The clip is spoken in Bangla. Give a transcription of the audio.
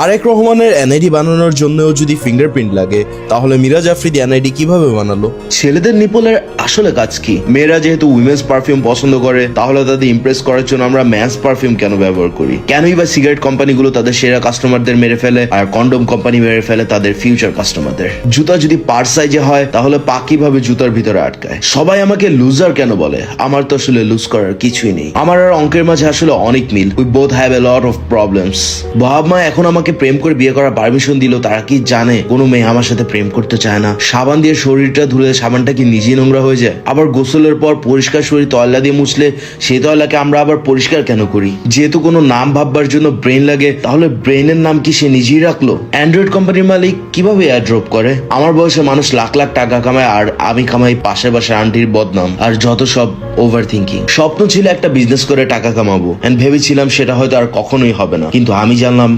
তারেক রহমানের এনআইডি বানানোর জন্যও যদি ফিঙ্গারপ্রিন্ট লাগে, তাহলে মিরাজ আফ্রিদি এনআইডি কীভাবে বানালো? ছেলেদের নিপলের আসলে কাজ কি? মেয়েরা যেহেতু উইমেন্স পারফিউম পছন্দ করে, তাহলে তাদের ইমপ্রেস করার জন্য আমরা ম্যান্স পারফিউম কেন ব্যবহার করি? কেনই বা সিগারেট কোম্পানিগুলো তাদের সেরা কাস্টমারদের মেরে ফেলে, আর কন্ডম কোম্পানি মেরে ফেলে তাদের ফিউচার কাস্টমারদের জুতা যদি পার সাইজে হয়, তাহলে পা কীভাবে জুতার ভিতরে আটকায়। সবাই আমাকে লুজার কেন বলে? আমার তো আসলে লুজ করার কিছুই নেই। আমার আর অঙ্কের মাঝে আসলে অনেক মিল। We both have a lot of problems বাবা মা এখন আমাকে প্রেম করে বিয়ে করার পারমিশন দিল, তারা কি জানে? কোনো মেয়ে আমার সাথে প্রেম করতে চায় না। সাবান দিয়ে শরীরটা ধুলে সাবানটা কি নিজেই নোংরা হয়ে যায়? আবার গোসলের পর পরিষ্কার শরীর তয়লা দিয়ে মুছলে সেই তয়লাকে আমরা আবার পরিষ্কার কেন করি? যেহেতু কোনো নাম ভাববার জন্য ব্রেন লাগে, তাহলে ব্রেনের নাম কি সে নিজেই রাখল? অ্যান্ড্রয়েড কোম্পানির মালিক কীভাবে অ্যাড্রপ করে? আমার বয়সে মানুষ লাখ লাখ টাকা কামায় আর আমি কামাই পাশে পাশে আন্টির বদনাম। আর যত সব ওভার থিঙ্কিং স্বপ্ন ছিল একটা বিজনেস করে টাকা কামাবো। এন্ড ভেবেছিলাম সেটা হয়তো আর কখনোই হবে না। কিন্তু আমি জানলাম